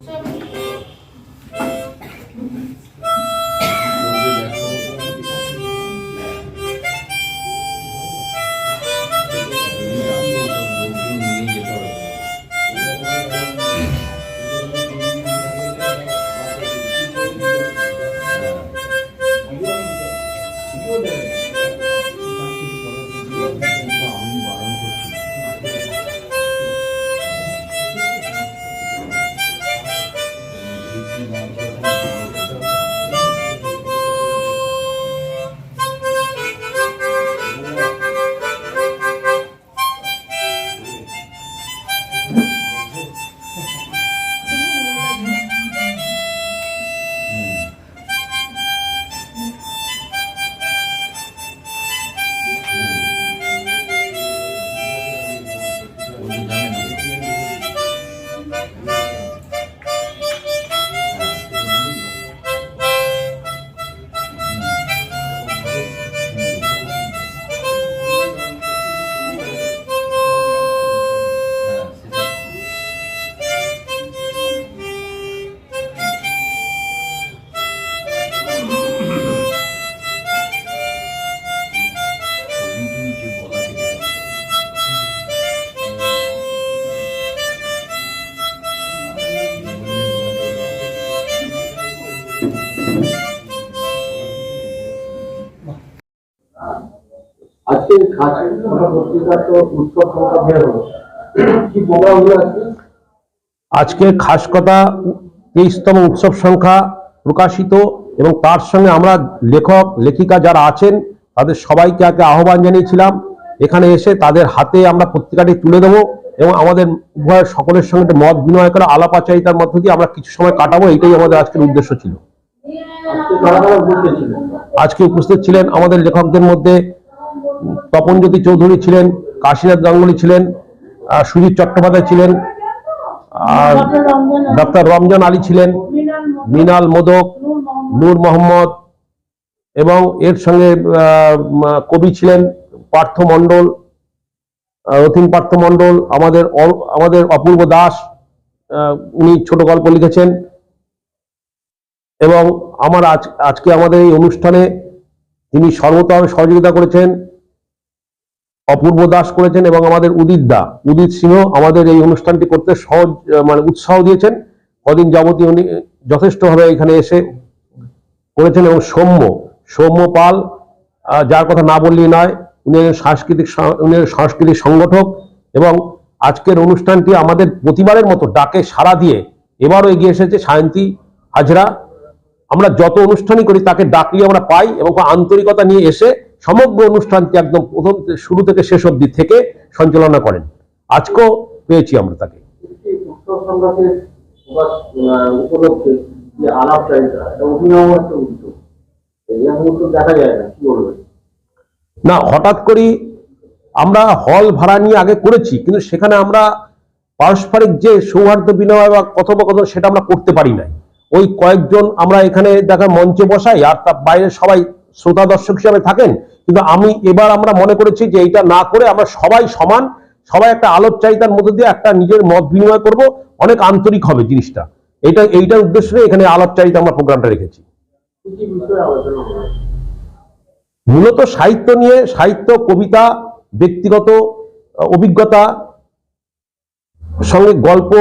Sobre... আজকে? খাসি খাস কথা, তেইশতম উৎসব সংখ্যা প্রকাশিত এবং তার সঙ্গে আমরা লেখক, লেখিকা যারা আছেন, তাদের সবাইকে আগে আহ্বান জানিয়েছিলাম। এখানে এসে তাদের হাতে আমরা পত্রিকাটি তুলে দেবো এবং আমাদের উভয় সকলের সঙ্গে মত বিনিময় করে আলাপ আচারিতার মধ্য দিয়ে আমরা কিছু সময় কাটাবো এটাই আমাদের আজকের উদ্দেশ্য ছিল। আজকে উপস্থিত ছিলেন আমাদের লেখকদের মধ্যে তপনজ্যোতি চৌধুরী ছিলেন, কাশীনাথ গাঙ্গুলি ছিলেন সুজিত চট্টোপাধ্যায় ছিলেন, আর ডক্টর রমজান আলী ছিলেন, মিনাল মোদক, নূর মোহাম্মদ, এবং এর সঙ্গে কবি ছিলেন পার্থ মণ্ডল রথিন পার্থ মণ্ডল, আমাদের আমাদের অপূর্ব দাস উনি ছোট গল্প লিখেছেন। এবং আমার আজ, আজকে আমাদের এই অনুষ্ঠানে তিনি সর্বতভাবে সহযোগিতা করেছেন, অপূর্ব দাস করেছেন এবং আমাদের উদিত দা, উদিত সিংহ আমাদের এই অনুষ্ঠানটি করতে সহজ মানে উৎসাহ দিয়েছেন। কদিন যাবতীয় উনি যথেষ্টভাবে এখানে এসে করেছেন এবং সৌম্য সৌম্য পাল যার কথা না বললেই নয়, উনি সাংস্কৃতিক উনি সাংস্কৃতিক সংগঠক এবং আজকের অনুষ্ঠানটি আমাদের প্রতিবারের মতো ডাকে সাড়া দিয়ে এবারও এগিয়ে এসেছে সায়ন্তী হাজরা। আমরা যত অনুষ্ঠানই করি তাকে ডাকলে আমরা পাই এবং আন্তরিকতা নিয়ে এসে সমগ্র অনুষ্ঠানটি একদম প্রথম থেকে- শুরু থেকে শেষ অবধি থেকে সঞ্চালনা করেন। আজকেও পেয়েছি আমরা তাকে। না হঠাৎ করেই আমরা হল ভাড়া নিয়ে আগে করেছি কিন্তু সেখানে আমরা পারস্পরিক যে সৌহার্দ্য বিনিময় বা কথোপকথন সেটা আমরা করতে পারি নাই। ওই কয়েকজন আমরা এখানে দেখা মঞ্চে বসাই আর তার বাইরে সবাই শ্রোতা দর্শক হিসাবে থাকেন। কিন্তু আমি এবার আমরা মনে করেছি যে এইটা না করে আমরা সবাই সমান, সবাই একটা আলোকচারিতার মধ্যে দিয়ে একটা নিজের মত বিনিময় করব, অনেক আন্তরিক হবে জিনিসটা। এটা এইটার উদ্দেশ্যে এখানে আলোকচারিতা আমরা প্রোগ্রামটা রেখেছি। মূলত সাহিত্য নিয়ে সাহিত্য, কবিতা, ব্যক্তিগত, অভিজ্ঞতা, সঙ্গে গল্প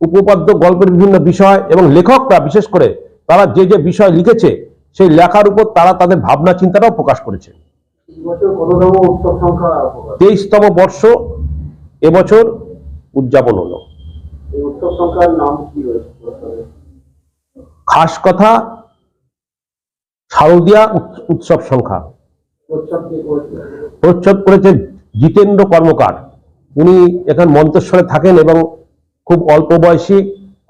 উপপাদ্য গল্পের বিভিন্ন বিষয় এবং লেখকরা বিশেষ করে তারা যে যে বিষয় লিখেছে সেই লেখার উপর তারা তাদের ভাবনা চিন্তাটাও প্রকাশ করেছে। তেইশতম বর্ষ এবছর উদযাপন হলো? খাস কথা শারদীয়া উৎসব সংখ্যা। প্রচ্ছদ করেছেন জিতেন্দ্র কর্মকার। উনি এখন মন্তেশ্বরে থাকেন এবং খুব অল্প বয়সী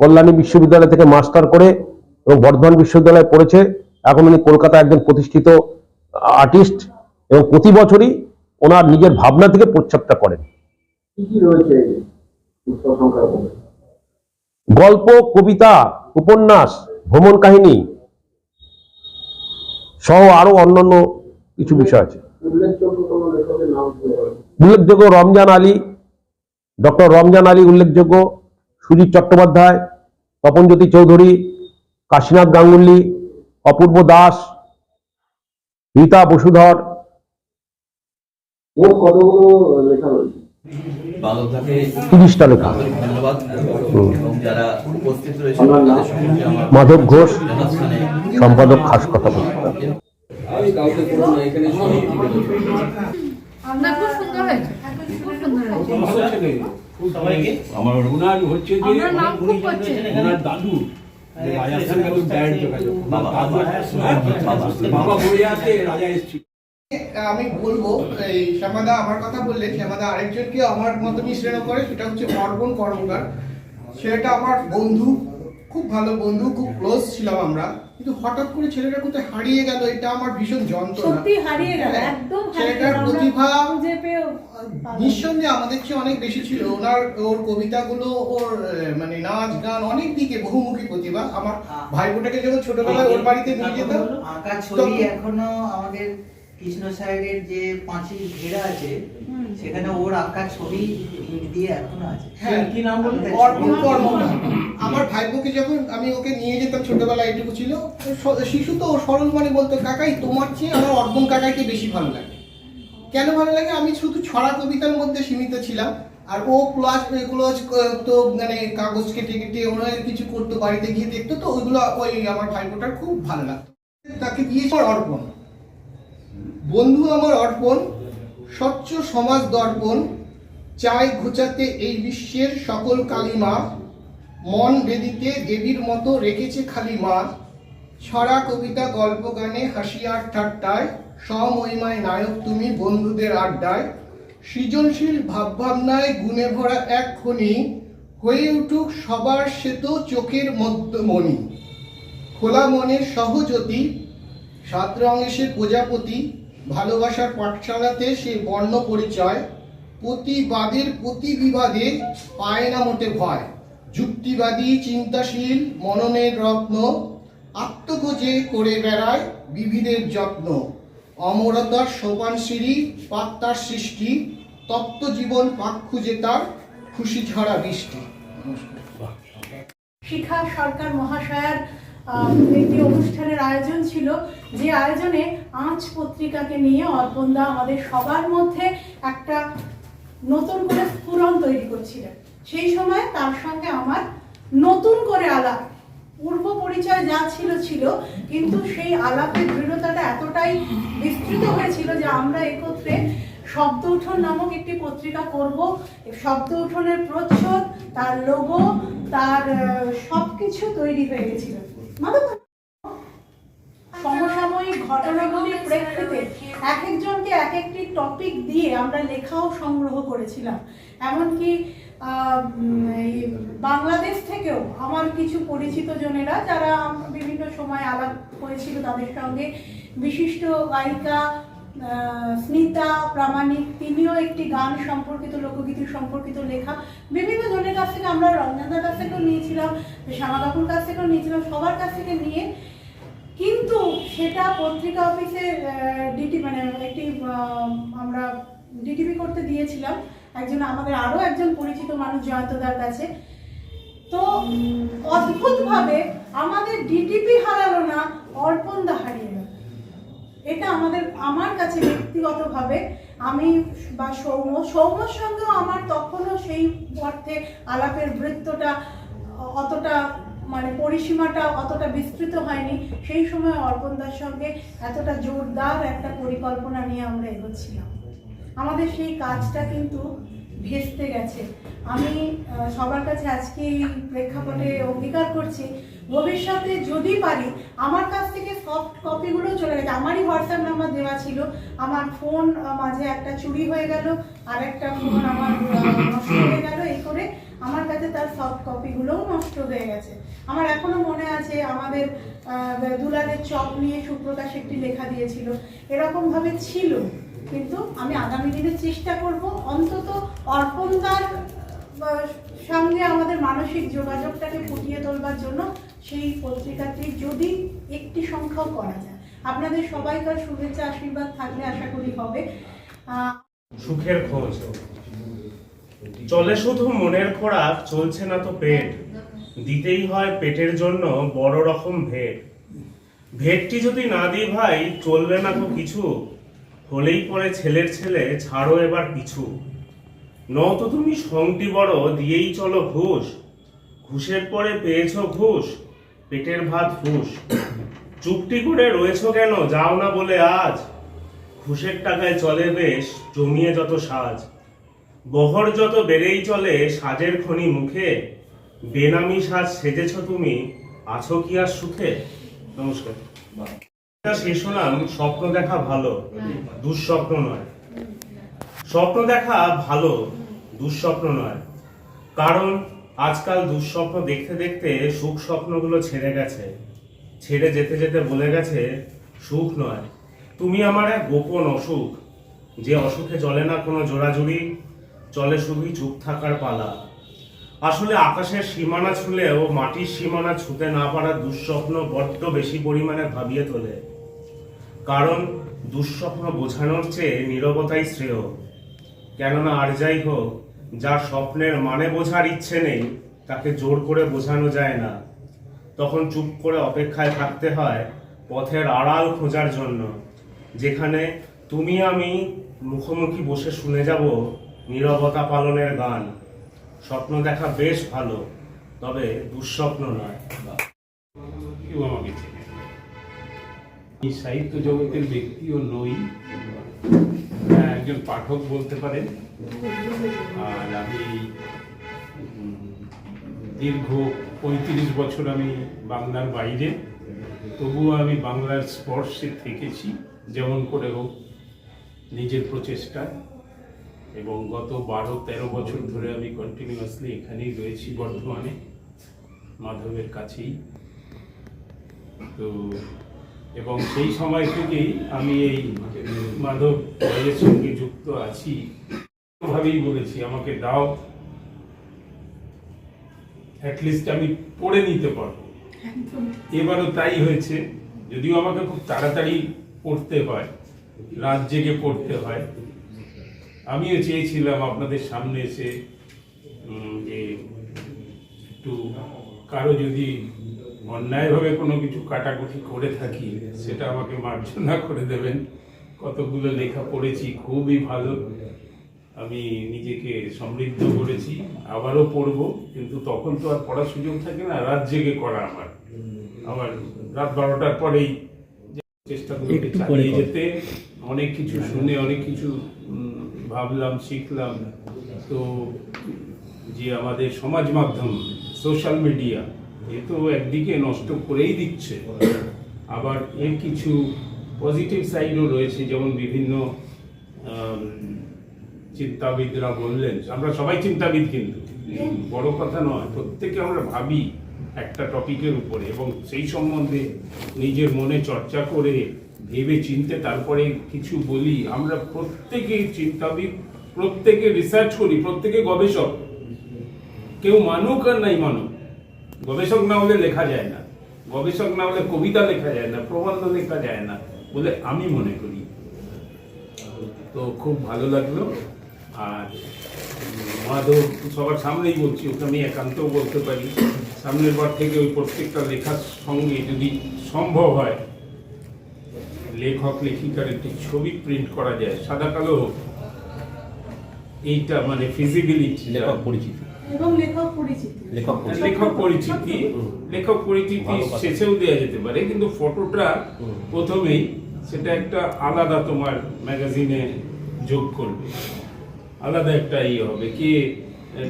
কল্যাণী বিশ্ববিদ্যালয় থেকে মাস্টার করে এবং বর্ধমান বিশ্ববিদ্যালয়ে পড়েছে। এখন উনি কলকাতায় একজন প্রতিষ্ঠিত আর্টিস্ট এবং প্রতি বছরই ওনার নিজের ভাবনা থেকে প্রচ্ছদটা করেন। গল্প কবিতা উপন্যাস ভ্রমণ কাহিনী সহ আরও অন্যান্য কিছু বিষয় আছে? উল্লেখযোগ্য রমজান আলী ডক্টর রমজান আলী উল্লেখযোগ্য। সুজিত চট্টোপাধ্যায় তপনজ্যোতি চৌধুরী কাশীনাথ গাঙ্গুলি অপূর্ব দাস রীতা বসুধর। মোট কতগুলো লেখা রয়েছে? তিরিশটা লেখা। মাধব ঘোষ সম্পাদক খাস কথা বলতে খুব সুন্দর হয়েছে। খুব সুন্দর হয়েছে। আমার ওনার হচ্ছে যে ওনার দাদু। আমি বলব এই শ্যামাদা আমার কথা বললে শ্যামাদা আরেকজনকে আমার মতো মিশ্রণ করে সেটা হচ্ছে অর্পণ কর্মকার। সেটা আমার বন্ধু খুব ভালো বন্ধু খুব ক্লোজ ছিলাম আমরা। কিন্তু হঠাৎ করে ছেলেটা কোথায় হারিয়ে গেল এটা আমার ভীষণ যন্ত্রণা। সত্যি হারিয়ে গেল একদম ছেলেটার প্রতিভা নিঃসন্দেহে আমাদের চেয়ে অনেক বেশি ছিল। ওনার ওর কবিতাগুলো ওর মানে নাচ গান অনেক দিকে বহুমুখী প্রতিভা। আমার ভাইবোটাকে যখন ছোটবেলায় ওর বাড়িতে নিয়ে যেতাম আঁকা ছবি এখনও আমাদের কৃষ্ণ সাহেবের যে পাঁচিল ঘেরা আছে সেখানে ওর আঁকা ছবি ইট দিয়ে এখনও আছে। হ্যাঁ। কি নাম বললেন অর্পণ কর্মকার। আমার ভাইপোকে যখন আমি ওকে নিয়ে যেতাম ছোটবেলায় এটুকু ছিল শিশু তো সরল মানে বলতো কাকাই তোমার চেয়ে আমার অর্পণ কাকাইকে বেশি ভালো লাগে। কেন ভালো লাগে? আমি শুধু ছড়া কবিতার মধ্যে সীমিত ছিলাম আর ও ক্লাস এগুলো তো মানে কাগজ কেটে কেটে ওরা কিছু করতো বাড়িতে গিয়ে দেখতো তো ওইগুলো ওই আমার ভাইপোটার খুব ভালো লাগতো। তাকে দিয়েছে অর্পণ। বন্ধু আমার অর্পণ, স্বচ্ছ সমাজ দর্পণ, চাই ঘুচাতে এই বিশ্বের সকল কালিমা মন বেদিতে দেবীর মতো রেখেছে খালি মা। ছড়া কবিতা গল্প গানে হাসিয়ার ঠাট্টায়, স্বমহিমায় নায়ক তুমি বন্ধুদের আড্ডায়। সৃজনশীল ভাবভাবনায় গুণে ভরা এক খনি, হয়ে উঠুক সবার শ্বেত চোখের মধ্যমণি। খোলা মনের সহজ্যোতি সাত রং এসে প্রজাপতি ভালোবাসার পাঠশালাতে সে বর্ণ পরিচয়, প্রতিবাদের প্রতি বিবাদে পায় না মোটে ভয়। যুক্তিবাদী, চিন্তাশীল, মননের রত্ন আত্মগোজে করে বেড়ায় বিবিধের যত্ন। অমরতার সোপান সিঁড়ি, পাত্তার সৃষ্টি তত্ত্ব জীবন পাক খুঁজে তার খুশি ঝরা বৃষ্টি। শিখা সরকার মহাশয়ার একটি অনুষ্ঠানের আয়োজন ছিল। যে আয়োজনে আঁচ পত্রিকাকে নিয়ে অর্পণদা আমাদের সবার মধ্যে একটা নতুন করে স্ফুরণ তৈরি করছিলেন। সেই সময় তার সঙ্গে আমার নতুন করে আলাপ, পূর্ব পরিচয় যা ছিল ছিল, কিন্তু সেই আলাপের দৃঢ়তাটা এতটাই বিস্তৃত হয়েছিল যে আমরা একত্রে শব্দ উঠোন নামক একটি পত্রিকা করব। শব্দ উঠোনের প্রচ্ছদ, তার লোগো তার সব কিছু তৈরি হয়ে গেছিল। সমসাময়িক ঘটনাগুলির প্রেক্ষিতে এক একজনকে এক একটি টপিক দিয়ে আমরা লেখাও সংগ্রহ করেছিলাম। এমনকি বাংলাদেশ থেকেও আমার কিছু পরিচিত জনেরা যারা বিভিন্ন সময় আলাপ হয়েছিল তাদের সঙ্গে বিশিষ্ট গায়িকা স্মিতা, প্রামাণিক, তিনিও একটি গান সম্পর্কিত, লোকগীতি সম্পর্কিত লেখা। বিভিন্ন জনের কাছ থেকে আমরা রঞ্জনদার কাছ থেকেও নিয়েছিলাম শ্যামা কাকুর কাছ থেকেও নিয়েছিলাম, সবার কাছ থেকে নিয়ে। কিন্তু সেটা পত্রিকা অফিসে ডিটি মানে একটি আমরা ডিটিপি করতে দিয়েছিলাম। একজন, আমাদের আরও একজন পরিচিত মানুষ জয়ন্তদার কাছে। তো অদ্ভুতভাবে আমাদের ডিটিপি হারালো না অর্পণদা হারিয়ে গেল এটা আমাদের, আমার কাছে ব্যক্তিগতভাবে আমি বা সৌম্য, সৌম্যর সঙ্গেও আমার তখনও সেই অর্থে আলাপের বৃত্তটা অতটা মানে পরিসীমাটা অতটা বিস্তৃত হয়নি। সেই সময় অর্পণদার সঙ্গে এতটা জোরদার একটা পরিকল্পনা নিয়ে আমরা এগোচ্ছিলাম। আমাদের সেই কাজটা কিন্তু ভেস্তে গেছে। আমি সবার কাছে আজকে এই প্রেক্ষাপটে অঙ্গীকার করছি ভবিষ্যতে যদি পারি আমার কাছ থেকে সফট কপিগুলো চলে গেছে। আমারই হোয়াটসঅ্যাপ নাম্বার দেওয়া ছিল। আমার ফোন মাঝে একটা চুরি হয়ে গেল আর একটা ফোন আমার নষ্ট হয়ে গেল এই করে আমার কাছে তার সফট কপিগুলোও নষ্ট হয়ে গেছে। আমার এখনও মনে আছে আমাদের আহ, দুলালের চপ নিয়ে সুপ্রকাশ একটি লেখা দিয়েছিল। এরকমভাবে ছিল। কিন্তু আমি আগামী দিনে চেষ্টা করব অন্তত অর্পণদার সঙ্গে আমাদের মানসিক যোগাযোগটাকে ফুটিয়ে তোলবার জন্য সেই পত্রিকাটি যদি একটি সংখ্যাও করা যায়। আপনাদের সবাইকার শুভেচ্ছা, আশীর্বাদ থাকলে আশা করি হবে। সুখের খোঁজ। চলে শুধু মনের খোরাক, চলছে না তো পেট। দিতেই হয় পেটের জন্য বড় রকম ভেট ভেটটি যদি না দিই ভাই, চলবে না তো কিছু। হলেই পরে ছেলের ছেলে, ছাড়ো এবার পিছু। নয়তো তুমি সংটি বড়, দিয়েই চলো ঘুষ। ঘুষের পরে পেয়েছ ঘুষ, পেটের ভাত ফুস চুপটি করে রয়েছো কেন, যাও না বলে আজ। ঘুষের টাকায় চলে বেশ, জমিয়ে যত সাজ। বহর যত বেড়েই চলে, সাজের খনি মুখে। বেনামি সাজ সেজেছ তুমি, আছো কি আর সুখে? নমস্কার। স্বপ্ন দেখা ভালো, দুঃস্বপ্ন নয়। স্বপ্ন দেখা ভালো, দুঃস্বপ্ন নয়। কারণ আজকাল দুঃস্বপ্ন দেখতে দেখতে সুখ স্বপ্নগুলো ছেড়ে গেছে। ছেড়ে যেতে যেতে বলে গেছে, সুখ নয়। তুমি আমার এক গোপন অসুখ। যে অসুখে চলে না কোনো জোড়াজুড়ি, চলে শুধুই চুপ থাকার পালা। আসলে আকাশের সীমানা ছুঁলেও মাটির সীমানা ছুঁতে না পারার দুঃস্বপ্ন বড্ড বেশি পরিমাণে ভাবিয়ে তোলে। কারণ দুঃস্বপ্ন বোঝানোর চেয়ে নীরবতাই শ্রেয়। কেননা আর যাই হোক যার স্বপ্নের মানে বোঝার ইচ্ছে নেই, তাকে জোর করে বোঝানো যায় না। তখন চুপ করে অপেক্ষায় থাকতে হয় পথের আড়াল খোঁজার জন্য, যেখানে তুমি আমি মুখোমুখি বসে শুনে যাব নীরবতা পালনের গান। স্বপ্ন দেখা বেশ ভালো, তবে দুঃস্বপ্ন নয়। এই সাহিত্য জগতের ব্যক্তিও নই। হ্যাঁ, একজন পাঠক বলতে পারেন। আর আমি দীর্ঘ পঁয়ত্রিশ বছর আমি বাংলার বাইরে। তবুও আমি বাংলার স্পর্শে থেকেছি যেমন করে হোক নিজের প্রচেষ্টায় এবং গত বারো তেরো বছর ধরে আমি কন্টিনিউয়াসলি এখানেই রয়েছি বর্ধমানে মাধবের কাছেই। তো এবং সেই সময় থেকেই আমি এই মাধব কলেজের সঙ্গে যুক্ত আছি। ভাবেই বলেছি আমাকে দাও। অ্যাটলিস্ট আমি পড়ে নিতে পারব। এবারও তাই হয়েছে যদিও আমাকে খুব তাড়াতাড়ি পড়তে হয় রাত জেগে পড়তে হয়। আমিও চেয়েছিলাম আপনাদের সামনে এসে যে একটু কারও যদি অন্যায়ভাবে কোনো কিছু কাটাকুটি করে থাকি সেটা আমাকে মার্জনা করে দেবেন। কতগুলো লেখা পড়েছি খুবই ভালো। আমি নিজেকে সমৃদ্ধ করেছি আবারও পড়ব কিন্তু তখন তো আর পড়ার সুযোগ থাকে না রাত জেগে করা আমার। আমার রাত বারোটার পরেই চেষ্টাগুলোকে চালিয়ে যেতে অনেক কিছু শুনে অনেক কিছু ভাবলাম শিখলাম। তো যে আমাদের সমাজ মাধ্যম সোশ্যাল মিডিয়া এ তো একদিকে নষ্ট করেই দিচ্ছে। আবার এর কিছু পজিটিভ সাইডও রয়েছে, যেমন বিভিন্ন চিন্তাবিদরা বললেন। আমরা সবাই চিন্তাবিদ কিন্তু। বড় কথা নয়, প্রত্যেকে আমরা ভাবি একটা টপিকের উপরে এবং সেই সম্বন্ধে নিজের মনে চর্চা করে ভেবে চিনতে তারপরে কিছু বলি। আমরা প্রত্যেকে চিন্তাবিদ, প্রত্যেকে রিসার্চ করি, প্রত্যেকে গবেষক। কেউ মানুক আর নাই মানুক। গবেষক না হলে লেখা যায় না। গবেষক না হলে কবিতা লেখা যায় না, প্রবন্ধ লেখা যায় না বলে আমি মনে করি। তো খুব ভালো লাগল। আর মাধব, সবার সামনেই বলছি, ওকে আমি একান্তও বলতে পারি। সামনের বার থেকে ওই প্রত্যেকটা লেখার সঙ্গে যদি সম্ভব হয়, লেখক, লেখিকার একটি ছবি প্রিন্ট করা যায়, সাদা কালো। এইটা মানে ফিজিবিলিটি লেখক পরিচিতি। এবং লেখক পরিচিতি। লেখক পরিচিতি। লেখক পরিচিতি। শেষেও দেওয়া যেতে পারে কিন্তু ফটোটা প্রথমেই সেটা একটা আলাদা তোমার ম্যাগাজিনে যোগ করবে। আলাদা একটা ইয়ে হবে কি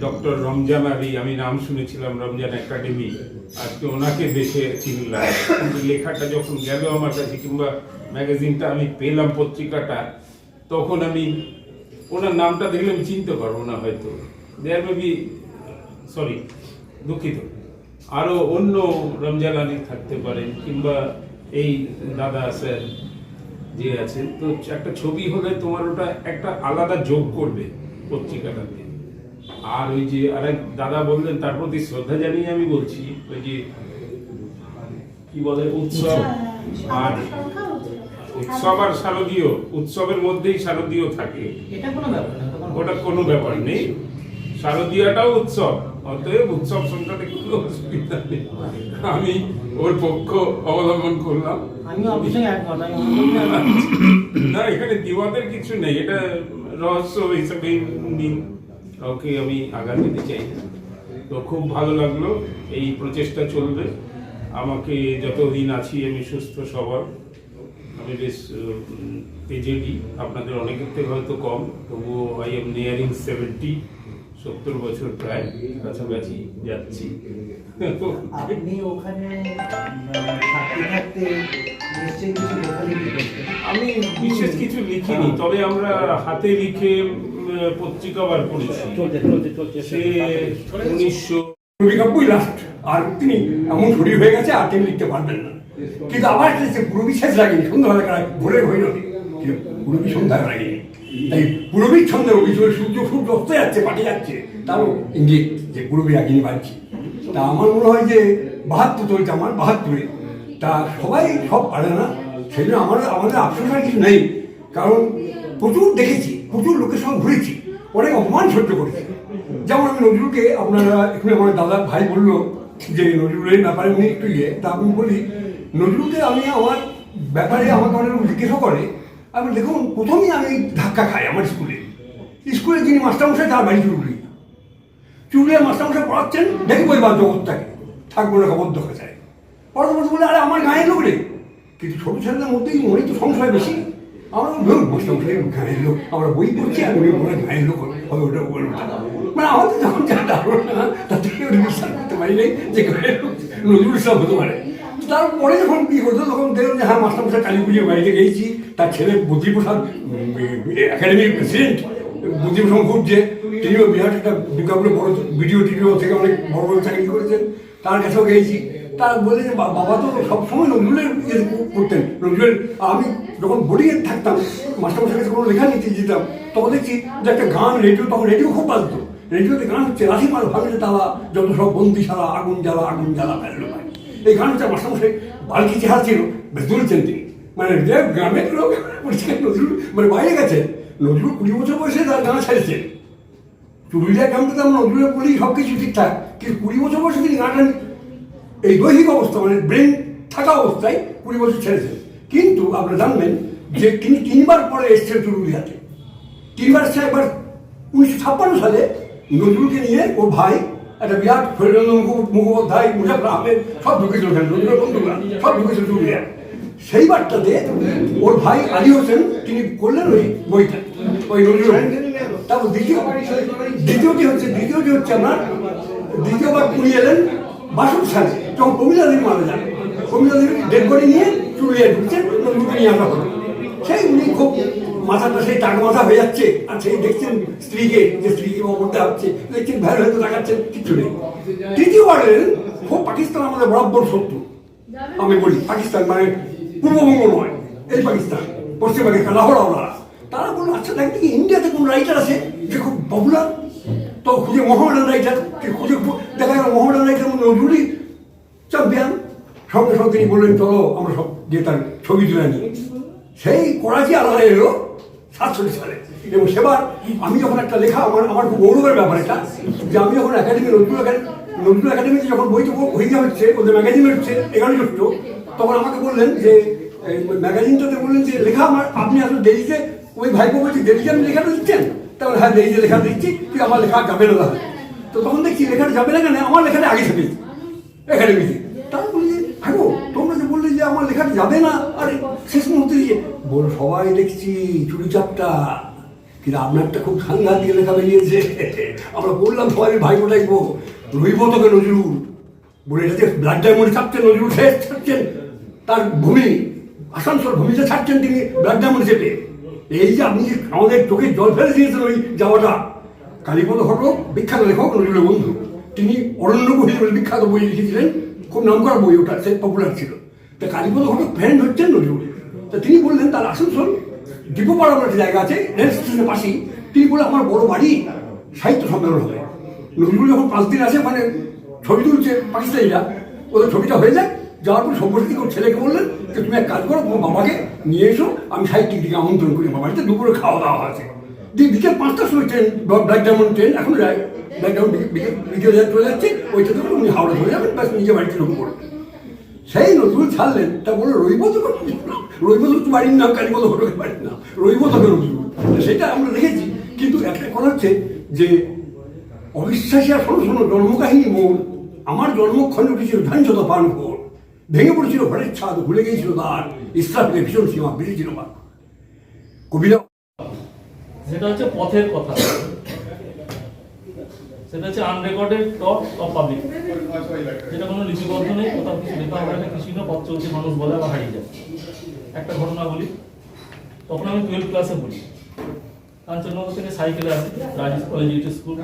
ডক্টর রমজান আলী আমি নাম শুনেছিলাম রমজান একাডেমি আজকে ওনাকে দেখে চিনলাম। কিন্তু লেখাটা যখন গেল আমার কাছে কিংবা ম্যাগাজিনটা আমি পেলাম পত্রিকাটা তখন আমি ওনার নামটা দেখলে আমি চিনতে পারব না হয়তো। দেয়ার মেবি সরি দুঃখিত। আরও অন্য রমজান আলী থাকতে পারেন কিংবা এই দাদা স্যার যে আছেন তো একটা ছবি হলে তোমার ওটা একটা আলাদা যোগ করবে পত্রিকাটাতে। আর ওই যে আরেক দাদা বললেন তার প্রতি শ্রদ্ধা জানিয়ে আমি বলছি ওই যে কি বলে উৎসব? আর উৎসব। আর শারদীয় উৎসবের মধ্যেই শারদীয় থাকে। এটা কোনো ব্যাপার না তখন ওটা কোনো ব্যাপার নেই। শারদীয়াটাও উৎসব। অতএব উৎসব সংক্রান্তি কোনো অসুবিধা নেই। আমি ওর পক্ষ অবলম্বন করলাম। না এখানে দিওয়াদের কিছু নেই এটা রহস্য হিসাবে নিন। কাউকে আমি আঘাত দিতে চাই না। তো খুব ভালো লাগল এই প্রচেষ্টা চলবে। আমাকে যতদিন আছি আমি সুস্থ সবার আমি বেশ তেজেডি আপনাদের অনেকের থেকে হয়তো কম তবুও আই এম নিয়ারিং সেভেন্টি সত্তর বছর প্রায় কাছাকাছি যাচ্ছি। আপনি ওখানে থাকতে থাকতে আমি বিশেষ কিছু লিখিনি তবে আমরা হাতে লিখে পত্রিকা বার করেছি। সে উনিশশো লাস্ট আর তিনি এমন শরীর হয়ে গেছে আর তিনি লিখতে পারবেন না। কিন্তু আবার সে পুরবী শেষ লাগেনি সন্ধ্যাবেলা ভোরের হইল। কিন্তু পুরবী সন্ধ্যায় লাগেনি তাই পুরবীর ছন্দে রবি সূর্য সূর্য সূর্য অস্ত যাচ্ছে পাঠিয়ে যাচ্ছে। তারও ইঙ্গিত যে পুরবী রাগিনী বাড়ছি তা আমার মনে হয় যে বাহাত্তর চলছে, আমার বাহাত্তরে। তা সবাই সব পারে না। সেই জন্য আমাদের আমাদের আফসোসার কিছু নেই। কারণ প্রচুর দেখেছি, প্রচুর লোকের সঙ্গে ঘুরেছি। অনেক অপমান সহ্য করেছি। যেমন আমি নজরুলকে, আপনারা এখানে আমার দাদা ভাই বলল যে নজরুলের ব্যাপারে উনি একটু ইয়ে। তা আমি বলি, নজরুলকে আমি আমার ব্যাপারে আমাকে অনেক লোক জিজ্ঞাসা করে। আমি দেখুন প্রথমেই আমি ধাক্কা খাই আমার স্কুলে। স্কুলে যিনি মাস্টারমশাই, তার বাড়ি চুরুলি। চুরুলিয়া মাস্টারমশাই পড়াচ্ছেন দেখব এবার জগৎটাকে। থাকব না খবর দেখা যায় পড়াতে বলে, আরে, আমার গায়ে লোক রে। কিন্তু ছোট ছেলেদের মধ্যেই মনে তো সংশয় বেশি। আমরা ধরুন মাস্টারমশাই, গায়ের লোক। আমরা বই পড়ছি, আর উনি মনে গায়ের লোক হবে ওটা ওটা মানে আমাদের যখন যা ধারণা তার থেকে ওটা বিশ্বাস করতে পারি নাই যে গায়ের লোক নজরুল ইসলাম হতে পারে। তারপরে যখন বিয়ে করতো তখন দেখলাম যে হ্যাঁ মাস্টারমশাই কালী পুজোর বাড়িতে গেছি। তার ছেলে বুদ্ধিপ্রসাদ একাডেমির প্রেসিডেন্ট বুদ্ধিপ্রসাদ ঘুরছে তিনিও বিরাট একটা বিজ্ঞাপনে বড় ভিডিও টিডিও থেকে অনেক বড় বড় চাকরি করেছেন। তার কাছেও গেছি। তারা বলে যে বাবা তো সবসময় নজরুলের ইয়ে করতেন। নজরুলের আমি যখন বোর্ডিংয়ে থাকতাম মাস্টারমশাই কাছে কোনো লেখা নিতে যেতাম, তখন দেখছি যে একটা গান রেডিও তখন রেডিও খুব বাজতো। রেডিওতে গান হচ্ছে রাশি মার ভাঙলে তালা, যত সব বন্দি সারা আগুন জ্বালা আগুন জ্বালা ফেলল ভাই এই গান হচ্ছে মাস্টারমশাই বালকি চেহারা ছিল বেশ তুলছেন মানে যে গ্রামের লোক নজরুল মানে বাইরে গেছে। নজরুল কুড়ি বছর বয়সে তার গান ছেড়েছে চুরিটা গ্রামটা তো আমরা নজরুলের বলেই সব কিছু ঠিকঠাক। কিন্তু কুড়ি বছর বয়সে তিনি গানটা এই দৈহিক অবস্থা মানে ব্রেন থাকা অবস্থায় কুড়ি বছর ছেড়েছেন। কিন্তু আপনারা জানবেন যে তিনি তিনবার পরে এসছেন চুরুলিয়াতে তিনবার এসছে একবার উনিশশো ছাপ্পান্ন সালে নজরুলকে নিয়ে ওর ভাই একটা বিরাট ফরিদন্দ মুখোপাধ্যায় মুজাফর আহমেদ সব ঢুকেছিল ওখানে, নজরুলের বন্ধুরা সব ঢুকেছিল চুরুলিয়া সেইবারটাতে ওর ভাই আলী হোসেন, তিনি করলেন ওই বইটা, ওই নজরুল। তারপর দ্বিতীয়, দ্বিতীয়টি হচ্ছে দ্বিতীয়টি হচ্ছে আপনার, দ্বিতীয়বার পুরী এলেন বাসন সালে যখন কবিতা দেবী মারা যান। কবিতা দেবী ডেড বডি নিয়ে চুরিয়ে ঢুকছেন নজরুলকে নিয়ে আসা সেই উনি খুব মাথাটা সেই টাক মাথা হয়ে যাচ্ছে। আর সেই দেখছেন স্ত্রীকে, যে স্ত্রীকে অবরটা হচ্ছে, দেখছেন ভ্যাল হয়তো দেখাচ্ছেন, কিচ্ছু নেই। এলেন খুব পাকিস্তান আমাদের বরাবর শত্রু। আমি বলি, পাকিস্তান মানে পূর্ববঙ্গ নয়, এই পাকিস্তান। পশ্চিম পাকিস্তান, লাহোর ওনারা তারা বলল আচ্ছা দেখ, দেখি, ইন্ডিয়াতে কোন রাইটার আছে যে খুব পপুলার তো খুঁজে মোহামেডান রাইটার খুঁজে দেখা গেল মোহামেডান রাইটার মধ্যে নজরুলি চ্যাম্পিয়ন সঙ্গে সঙ্গে তিনি বললেন, চলো, আমরা সব যে তার ছবি তুলে নিই সেই করাচি আলাদা এলো সাতচল্লিশ সালে এবং সেবার আমি যখন একটা লেখা, আমার আমার খুব গৌরবের ব্যাপার এটা, যে আমি যখন একাডেমি নজরুল একাডেমি নজরুল একাডেমিতে যখন বইতে হইতে হচ্ছে, ওদের ম্যাগাজিন হচ্ছে এগারো জ্যৈষ্ঠ তখন আমাকে বললেন যে ম্যাগাজিনটাতে বললেন যে, লেখা আমার, আপনি আসলে দেরিতে, ওই ভাইপো বলছি, দেরিতে আপনি লেখাটা দিচ্ছেন? তাহলে হ্যাঁ দেরিতে লেখা দিচ্ছি, কিন্তু আমার লেখা যাবে না তো তখন দেখছি লেখাটা যাবে না কেন, আমার লেখাটা আগে থেকে একাডেমিতে তারা হাগো তোমরা যে বললে যে আমার লেখাটা যাবে না, আরে শেষ মুহূর্তে বল, সবাই দেখছি চুরি চাপটা। কিন্তু আপনারটা খুব সাংঘাতিক লেখা বেরিয়েছে। আমরা বললাম সবাই ভাই ডাকবো রইব তোকে নজরুল। বলে, এটা যে ব্লাড ডায়মন্ডে ছাপছেন নজরুল শেষ, ছাড়ছেন। তার ভূমি, আসানসোল ভূমিতে ছাড়ছেন তিনি ব্লাড ডায়মন্ড চেপে। এই যে আপনি আমাদের চোখে জল ফেলে দিয়েছেন ওই যাওয়াটা। কালীপদ ঘটক, বিখ্যাত লেখক, নজরুলের বন্ধু। তিনি অরণ্যকু হিসেবে বিখ্যাত বই লিখেছিলেন খুব নাম করা বই ওটা, সে পপুলার ছিল। তা কালীপদ ঘটক ফ্রেন্ড হচ্ছেন নজরুল। তা তিনি বললেন তার আসানসোল দীপপাড়া বলে একটা জায়গা আছে, রেল স্টেশনের পাশেই। তিনি বলে আমার বড় বাড়ি সাহিত্য সম্মেলন হবে। নজরুল যখন পাঁচ দিন আছে মানে ছবি তুলছে পাকিস্তানিরা, ওদের ছবিটা হয়ে যায়। যাওয়ার পর ওর ছেলেকে বললেন যে, তুমি এক কাজ করো, তোমার বাবাকে নিয়ে এসো, আমি সাহিত্যিক দিকে আমন্ত্রণ করি, আমার বাড়িতে দুপুরে খাওয়া দাওয়া আছে। বিকেল পাঁচটার সময় ট্রেন ব্ল্যাক ডায়মন্ড ট্রেন, এখন যায় ব্ল্যাক ডায়মন্ড বিকেল চলে যাচ্ছে ওইটা থেকে উনি হাওড়া চলে যাবেন, ব্যাস নিজে বাড়িতে ঢুকে পড়বেন সেই নজরুল ছাড়লেন, তা বলল রইবত রইবত তো বাড়ির নাম কালীপদ হটকের বাড়ির নাম রইবত নজরুল সেটা আমরা দেখেছি, কিন্তু একটা কথা হচ্ছে যে অবিশ্বাসী আর শোনো শোনো, জন্মকাহিনী মোর আমার জন্মক্ষণে উঠেছিল ধানচত পান ঘোর। ভেঙে পড়েছিল ঘরের ছাদ, ভুলে গিয়েছিল দ্বার ইসলামকে ভীষণ সীমা বেড়েছিল কবিরা সেটা হচ্ছে পথের কথা। সেটা হচ্ছে আনরেকর্ডেড টক অফ পাবলিক যেটা কোনো লিপিবদ্ধ নেই, কোথাও কিছু লেখা হবে না, কিছুই না, পথ চলছে মানুষ বলে আবার হারিয়ে যায়। একটা ঘটনা বলি, তখন আমি টুয়েলভ ক্লাসে পড়ি। কাঞ্চননগর থেকে সাইকেলে আসি, রাজেশ কলেজ ইউটি স্কুল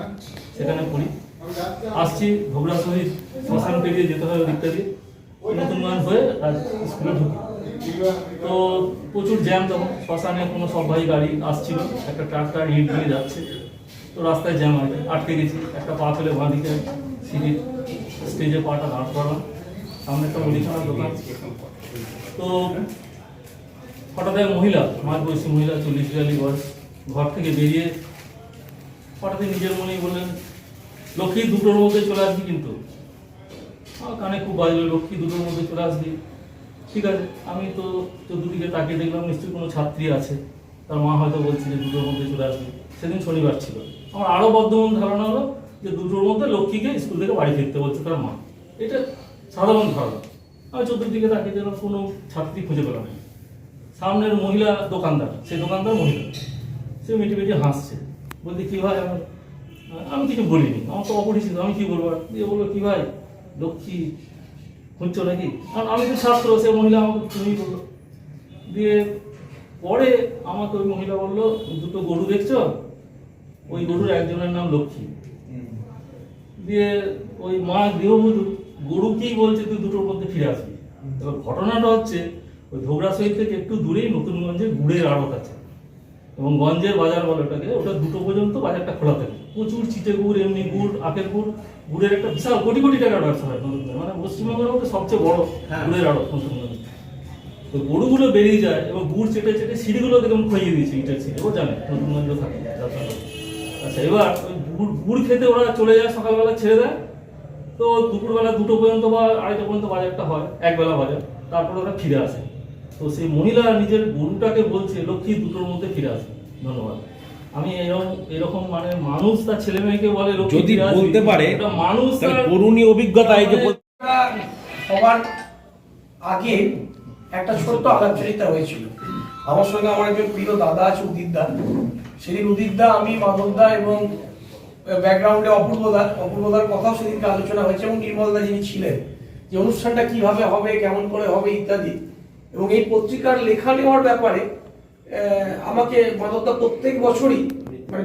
সেখানে পড়ি। আসছি ভোগড়া শহীদ শ্মশান পেরিয়ে যেতে হয় ওদিকটা দিয়ে। নতুন গান হয়ে স্কুলে ঢুকি। তো প্রচুর জ্যাম তখন। শ্মশানে কোনো সবাই গাড়ি আসছিল, একটা ট্রাক্টর হিট দিয়ে যাচ্ছে। তো রাস্তায় জ্যাম আছে আটকে গেছি। একটা পা ফেলে বাঁ দিকে সিঁড়ির স্টেজে পাটা দাঁড় করালাম। সামনে একটা মুদিখানার দোকান। তো হঠাৎ এক মহিলা, মাঝ বয়সী মহিলা, চল্লিশ বিয়াল্লিশ বয়স, ঘর থেকে বেরিয়ে হঠাৎই নিজের মনেই বললেন, লক্ষ্মী, দুটোর মধ্যে চলে আসবি কিন্তু। কানে খুব বাজলো, লক্ষ্মী, দুটোর মধ্যে চলে আসবি। ঠিক আছে, আমি তো চতুর্দিকে তাকিয়ে দেখলাম নিশ্চয়ই কোনো ছাত্রী আছে। তার মা হয়তো বলছে যে দুটোর মধ্যে চলে আসবে। সেদিন শনিবার ছিল। আমার আরও বর্ধমান ধারণা হলো যে দুটোর মধ্যে লক্ষ্মীকে স্কুল থেকে বাড়ি ফিরতে বলছে তার মা। এটা সাধারণ ধারণা। আমি চতুর্দিকে তাকিয়ে দেখলাম কোনো ছাত্রী খুঁজে পেলাম না। সামনের মহিলা দোকানদার সেই দোকানদার মহিলা। সে মিটি মিটি হাসছে। বলতে কী ভাই আমার আমি কিছু বলিনি। আমার তো অপরিচিত, আমি কি বলব? দিয়ে বলল, কী ভাই, লক্ষ্মী খুঁজছো নাকি? কারণ আমি তো ছাত্র, সে মহিলা আমাকে তুমি বলল। দিয়ে পরে আমাকে ওই মহিলা বলল, দুটো গরু দেখছ? ওই গরুর একজনের নাম লক্ষ্মী। দিয়ে ওই মা গৃহবধূ গরু কি বলছে তুই দুটোর মধ্যে ফিরে আসবি। এবার ঘটনাটা হচ্ছে, ওই ধোবরা শহীদ থেকে একটু দূরেই নতুনগঞ্জে গুড়ের আড়ত আছে। এবং গঞ্জের বাজার বলে ওটাকে, ওটা দুটো পর্যন্ত বাজারটা খোলা থাকে। প্রচুর চিটে গুড় এমনি গুড় আখের গুড়। গুড়ের একটা বিশাল কোটি কোটি টাকার ব্যবসা হয় মানে পশ্চিমবঙ্গের মধ্যে সবচেয়ে বড় গুড়ের আড়ত নতুনগঞ্জে তো গরুগুলো বেরিয়ে যায় এবং গুড় চেটে চেটে সিঁড়িগুলো দেখুন খইয়ে দিয়েছে ইটের সিঁড়ি। ও জানে নতুনগঞ্জ থাকে আচ্ছা এবার ওই গুড় গুড় খেতে ওরা চলে যায় সকালবেলা ছেড়ে দেয়। তো দুপুরবেলা দুটো পর্যন্ত বা আড়াইটা পর্যন্ত বাজারটা হয় একবেলা বাজার। তারপরে ওরা ফিরে আসে। তো সেই মহিলা নিজের গরুটাকে বলছে লক্ষ্মী দুটোর মধ্যে ফিরে আসে। ধন্যবাদ। আমি এরকম এরকম মানে মানুষ তার ছেলে মেয়েকে বলে যদি বলতে পারে, মানুষ অভিজ্ঞতা এই যে সবার আগে একটা ছোট্ট আলাপচারিতা হয়েছিল। আমার সঙ্গে আমার একজন প্রিয় দাদা আছে উদিতদা সেদিন উদিতদা আমি মাধবদা এবং ব্যাকগ্রাউন্ডে অপূর্বদা অপূর্বদার কথাও সেদিনকে আলোচনা হয়েছে এবং নির্মলদা যিনি ছিলেন যে অনুষ্ঠানটা কীভাবে হবে কেমন করে হবে ইত্যাদি। এবং এই পত্রিকার লেখা নেওয়ার ব্যাপারে আমাকে মাধবদা প্রত্যেক বছরই মানে